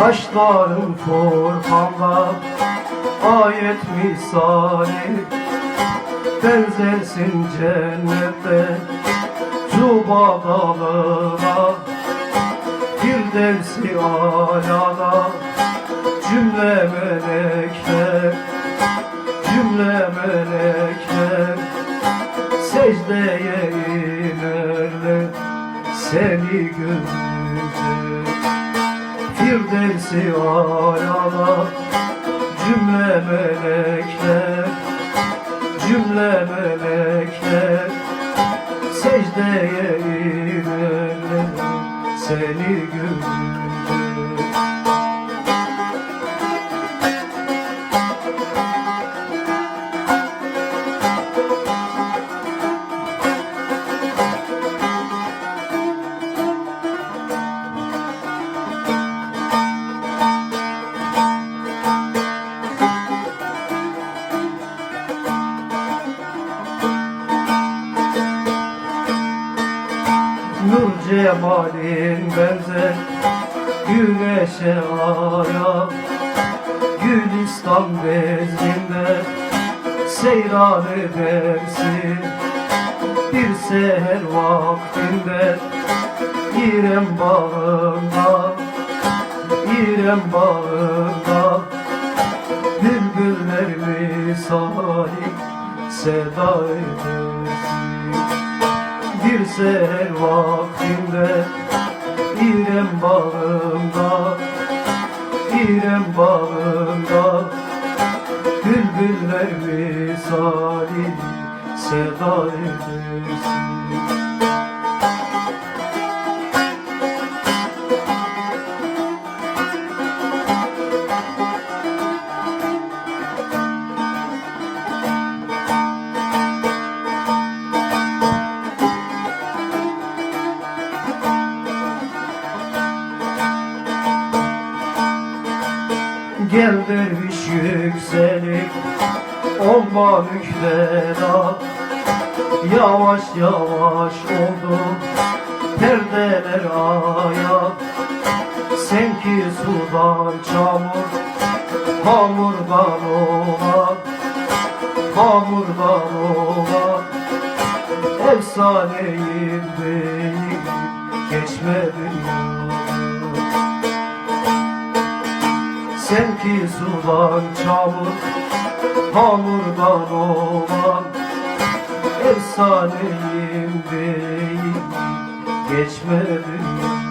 Kaşların Furkan'da ayet misali. Benzersin cennette Tuba dalına Firdevsi alana Cümle melekler Cümle melekler. Secdeye inerler Seni görünce Firdevsi alana Cümle melekler Cümle melekler. Secdeye inerler Seni görünce Nur cemalin benzer Güneşe aya Gülistan bezinde Seyran edersin. Bir seher vaktinde İrem bağında İrem bağında Bülbüller misali Seda edersin bir seher vaktinde İrem bağında İrem bağında Bülbüller misali seda edersin Gel derviş yükselik. Olma mükteda Yavaş yavaş oldu Perdeler aya Sen ki sudan çamur Hamurdan olan Hamurdan olan Efsaneyim değil Geçmedin yolu Sen ki sudan çamur Hamurdan olan Efsaneyim değil Geçmedin